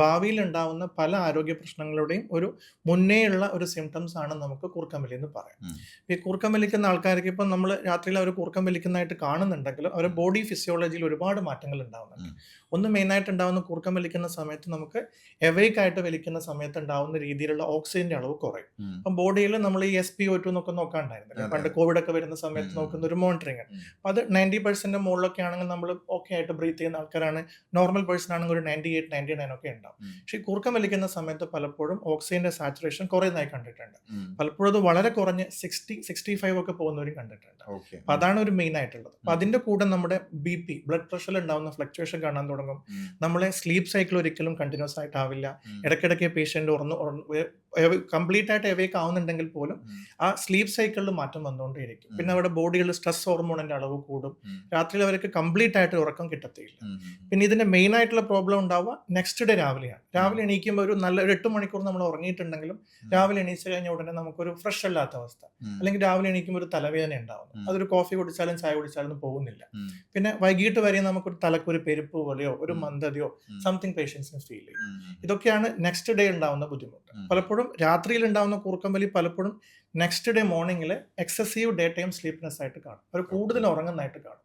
ഭാവിയിൽ ഉണ്ടാവുന്ന പല ആരോഗ്യ പ്രശ്നങ്ങളുടെയും ഒരു മുന്നേയുള്ള ഒരു സിംറ്റംസ് ആണ് നമുക്ക് കൂർക്കം വലി എന്ന് പറയാം. ഈ കൂർക്കം വലിക്കുന്ന ആൾക്കാർക്ക് ഇപ്പം നമ്മൾ രാത്രിയിൽ അവർ കൂർക്കം വലിക്കുന്നതായിട്ട് കാണുന്നുണ്ടെങ്കിലും അവരുടെ ബോഡി ഫിസിയോളജിയിൽ ഒരുപാട് മാറ്റങ്ങൾ ഉണ്ടാവുന്നുണ്ട്. ഒന്ന് മെയിനായിട്ട് ഉണ്ടാവുന്ന കൂർക്കം വലിക്കുന്ന സമയത്ത് നമുക്ക് എവേക്ക് ആയിട്ട് വലിക്കുന്ന സമയത്ത് ഉണ്ടാവുന്ന രീതിയിലുള്ള ഓക്സിജന്റെ അളവ് കുറയും. അപ്പം ബോഡിയിൽ നമ്മൾ ഈ എസ് പി ഒ ടു എന്നൊക്കെ നോക്കാണ്ടായിരുന്നില്ല? പണ്ട് കോവിഡ് ഒക്കെ വരുന്ന സമയത്ത് നോക്കുന്ന ഒരു മോണിറ്ററിംഗ് ആണ്. അപ്പം അത് നയന്റി പെർസെന്റ് മുകളിലൊക്കെ ആണെങ്കിൽ നമ്മൾ ഓക്കെ ആയിട്ട് ബ്രീത്ത് ചെയ്യുന്ന ആൾക്കാരാണ്. നോർമൽ പേഴ്സൺ ആണെങ്കിൽ ഒരു നയന്റി എയ്റ്റ് നയന്റി നയൻ ഒക്കെ ഉണ്ടാവും. പക്ഷേ കൂർക്കം വലിക്കുന്ന സമയത്ത് പലപ്പോഴും ഓക്സിജന്റെ സാച്ചുറേഷൻ കുറയുന്നതായി കണ്ടിട്ടുണ്ട്. പലപ്പോഴും അത് വളരെ കുറഞ്ഞ് സിക്സ്റ്റി സിക്സ്റ്റി ഫൈവ് ഒക്കെ പോകുന്നവരും കണ്ടിട്ടുണ്ട്. അപ്പൊ അതാണ് ഒരു മെയിൻ ആയിട്ടുള്ളത്. അപ്പൊ. അതിന്റെ കൂടെ നമ്മുടെ ബി പി ബ്ലഡ് പ്രഷറിൽ ഉണ്ടാവുന്ന ഫ്ലക്ച്വേഷൻ കാണാൻ തുടങ്ങും. നമ്മളെ സ്ലീപ്പ് സൈക്കിൾ ഒരിക്കലും കണ്ടിന്യൂസ് ആയിട്ടാവില്ല. ഇടയ്ക്കിടയ്ക്ക് പേഷ്യന്റ് ഉറന്ന് കംപ്ലീറ്റ് ആയിട്ട് എവേക്ക് ആവുന്നുണ്ടെങ്കിൽ പോലും ആ സ്ലീപ്പ് സൈക്കിളിൽ മാറ്റം വന്നുകൊണ്ടേയിരിക്കും. പിന്നെ അവിടെ ബോഡിയിൽ സ്ട്രെസ് ഹോർമോണിന്റെ അളവ് കൂടും. രാത്രിയിൽ അവർക്ക് കംപ്ലീറ്റ് ആയിട്ട് ഉറക്കം കിട്ടത്തില്ല. പിന്നെ ഇതിന്റെ മെയിൻ ആയിട്ടുള്ള പ്രോബ്ലം ഉണ്ടാവുക നെക്സ്റ്റ് ഡേ രാവിലെയാണ്. രാവിലെ എണീക്കുമ്പോൾ ഒരു നല്ല ഒരു എട്ട് മണിക്കൂർ നമ്മൾ ഉറങ്ങിയിട്ടുണ്ടെങ്കിലും രാവിലെ എണീച്ച് കഴിഞ്ഞ ഉടനെ നമുക്കൊരു ഫ്രഷ് അല്ലാത്ത അവസ്ഥ. അല്ലെങ്കിൽ രാവിലെ എണീക്കുമ്പോൾ ഒരു തലവേദന ഉണ്ടാവുന്നു അതൊരു കോഫി കുടിച്ചാലും ചായ കുടിച്ചാലും പോകുന്നില്ല. പിന്നെ വൈകിട്ട് വരെ നമുക്കൊരു തലക്കൊരു പെരുപ്പ് പോലെയോ ഒരു മന്ദതയോ സംതിങ് പേഷ്യൻസിന് ഫീൽ ചെയ്യും. ഇതൊക്കെയാണ് നെക്സ്റ്റ് ഡേ ഉണ്ടാവുന്ന ബുദ്ധിമുട്ട്. ഉം. പലപ്പോഴും രാത്രിയിൽ ഉണ്ടാകുന്ന കൂർക്കം വലി പലപ്പോഴും നെക്സ്റ്റ് ഡേ മോർണിംഗിൽ എക്സസീവ് ഡേ ടൈം സ്ലീപ്നെസ് ആയിട്ട് കാണും. അവർ കൂടുതൽ ഉറങ്ങുന്നതായിട്ട് കാണും.